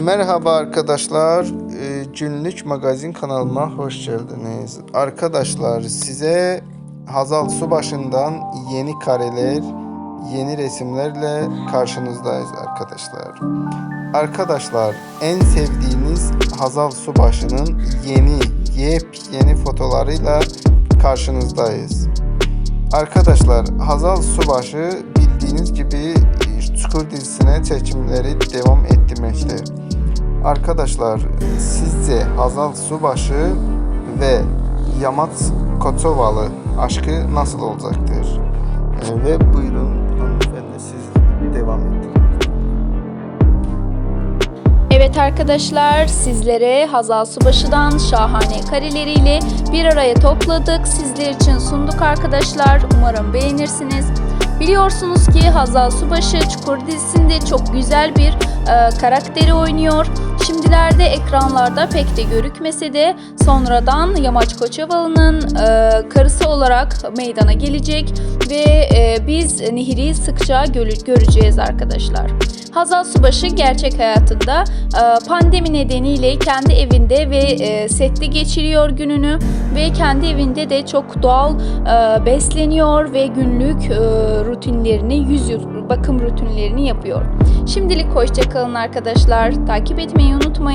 Merhaba arkadaşlar, Ee, günlük magazin kanalıma hoş geldiniz. Arkadaşlar size Hazal Subaşı'ndan yeni kareler, yeni resimlerle karşınızdayız arkadaşlar. Arkadaşlar en sevdiğiniz Hazal Subaşı'nın yeni, yepyeni fotolarıyla karşınızdayız. Arkadaşlar Hazal Subaşı bildiğiniz gibi Çukur dizisine çekimleri devam ettirmekte. Arkadaşlar sizce Hazal Subaşı ve Yamat Koçovalı aşkı nasıl olacaktır? Ve buyurun hanımefendi siz devam ettirin. Evet arkadaşlar sizlere Hazal Subaşı'dan şahane kareleriyle bir araya topladık. Sizler için sunduk arkadaşlar. Umarım beğenirsiniz. Biliyorsunuz ki Hazal Subaşı Çukur dizisinde çok güzel bir e, karakteri oynuyor. Şimdilerde ekranlarda pek de görükmese de sonradan Yamaç Koçovalı'nın e, karısı olarak meydana gelecek ve e, biz Nehir'i sıkça göreceğiz arkadaşlar. Hazal Subaşı gerçek hayatında e, pandemi nedeniyle kendi evinde ve e, sette geçiriyor gününü ve kendi evinde de çok doğal e, besleniyor ve günlük rutinlerini, yüz bakım rutinlerini yapıyor. Şimdilik hoşça kalın arkadaşlar. Takip etmeyi unutmayın.